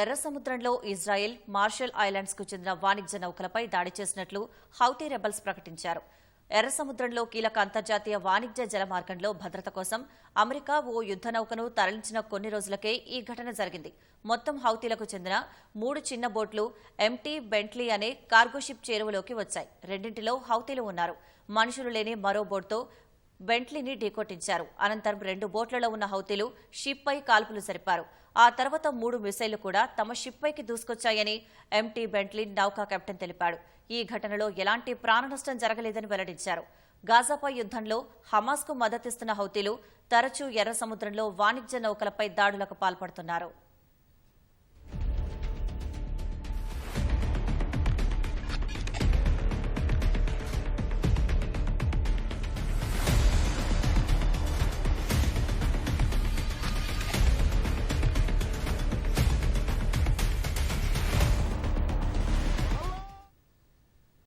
ఎర్ర సముద్రంలో Israel martial ఐలాండ్స్కు చెందిన వాణిజ్య నౌకలపై దాడి చేసినట్లు హౌతీ రెబల్స్ ప్రకటించారు. ఎర్ర సముద్రంలో కీలక అంతర్జాతీయ వాణిజ్య జలమార్గంలో భద్రత కోసం అమెరికా ఓ యుద్ద నౌకను తరలించిన కొన్ని రోజులకే ఈ ఘటన జరిగింది. మొత్తం హౌతీలకు చెందిన మూడు చిన్న బోట్లు ఎంటీ బెంట్లీ అనే కార్గోషిప్ చేరువలోకి వచ్చాయి. రెండింటిలో హౌతీలు ఉన్నారు. మనుషులు లేని మరో బోట్తో బెంట్లీని ఢీకొట్టించారు. అనంతరం రెండు బోట్లలో ఉన్న హౌతీలు షిప్పై కాల్పులు జరిపారు. ఆ తర్వాత మూడు మిసైళ్ళు కూడా తమ షిప్పైకి దూసుకొచ్చాయని ఎంటీ బెంట్లీ నౌకా కెప్టెన్ తెలిపాడు. ఈ ఘటనలో ఎలాంటి ప్రాణనష్టం జరగలేదని వెల్లడించారు. గాజాపై యుద్ధంలో హమాస్కు మద్దతిస్తున్న హౌతీలు తరచూ ఎర్ర సముద్రంలో వాణిజ్య నౌకలపై దాడులకు పాల్పడుతున్నారు.